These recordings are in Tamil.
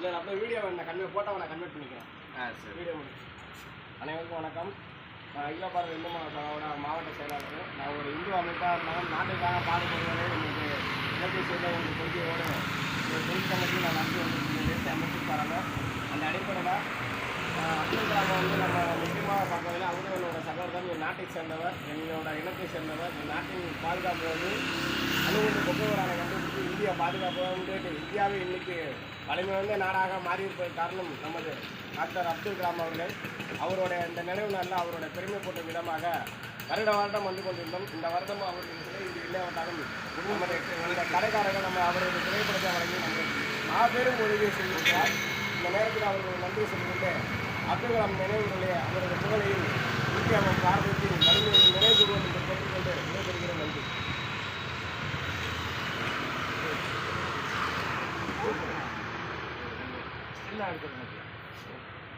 இல்லை அப்படியே வீடியோ நான் கன்வெர்ட் ஃபோட்டோவை நான் கன்வெர்ட் பண்ணிக்கிறேன். ஆ சரி. வீடியோ முடிச்சு அனைவருக்கும் வணக்கம். நான் அகில பாரத இந்து மாவட்டத்தோட மாவட்ட செயலாளர். நான் ஒரு இந்து அமைப்பாக இருந்தாலும் நாட்டுக்காக பாடுபடுவதே இன்னைக்கு இலக்கிய செய்த ஒரு கொள்கையோடு ஒரு தொழிற்சங்கத்தையும் நான் நடத்தி அமைப்பு பாருங்க அந்த அடிப்படையில் அப்துல் கலாம் வந்து நம்ம முக்கியமாக பார்க்கறதுல அவரும் என்னோட சகோதரன் என் நாட்டை சேர்ந்தவர் என்னோட இனத்தை சேர்ந்தவர் என் நாட்டின் பாதுகாப்பு வந்து அணுகுண்டு பொக்குவரானை கண்டுபிடிச்சு இந்தியா பாதுகாப்பு வந்து இந்தியாவை இன்னைக்கு வலிமை நாடாக மாறியிருப்பது காரணம் நமது டாக்டர் அப்துல் கலாம் அவர்கள். அவருடைய இந்த நினைவு நாளில் அவருடைய பெருமைப்பட்ட விதமாக வருட வருடம் வந்து கொண்டிருந்தோம். இந்த வருடம் அவருடைய சிலை இது இல்லாவிட்டாலும் நமது இந்த கடைக்காரர்கள் நம்ம அவருடைய திரைப்படத்தை வழங்கி நம்ம மாபெரும் உதவியை செய்திருக்கிறார். இந்த நேரத்தில் அவர்கள் நன்றி சொல்லிக்கொண்டு அப்துல் கலாம் நினைவுகளே அவரது புகழையும் அமைப்பு காரணத்தின் வலிமையை நினைவு கூறுவோம் என்று கேட்டுக்கொண்டு விடைபெறுகிறோம் நன்றி. என்ன எடுத்துக்கணும்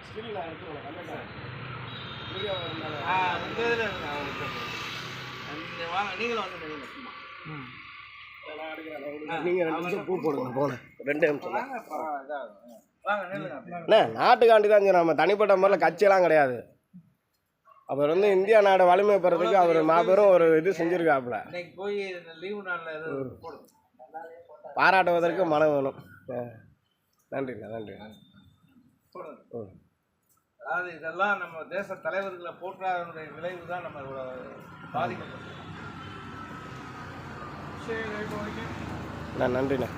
ஸ்டில் நான் எடுத்துக்கணும் கண்டிப்பாக வீடியோ ஆ உங்கள் இதில் வாங்க நீங்களும் வந்து சும்மா. அண்ணே நாட்டுக்காண்டி தான் நம்ம தனிப்பட்ட முறையில் கட்சியெல்லாம் கிடையாது. அவர் வந்து இந்தியா நாடு வலிமை பெறதுக்கு அவர் மாபெரும் ஒரு இது செஞ்சுருக்காப்புல. பாராட்டுவதற்கு மனம் வேணும் ஆ. நன்றிண்ணா நன்றி அதாவது இதெல்லாம் நம்ம தேச தலைவர்களை போற்றாதனுடைய விளைவு தான் நம்ம இவ்வளவு பாதிக்கப்படும். அண்ணா நன்றிண்ணா.